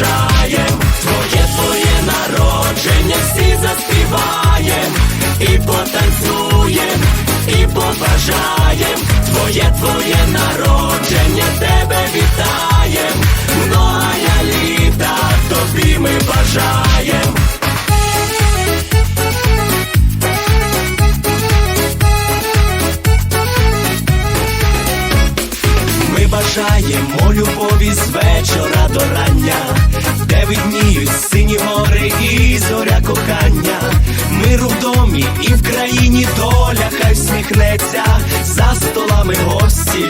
Ми. Твоє твоє народження, всі заспіваєм, і потанцюєм, і побажаєм. Твоє твоє народження, тебе вітаєм, многая літа тобі ми бажаєм. Ми бажаємо любові з вечора до рання, і в країні доля хай всміхнеться, за столами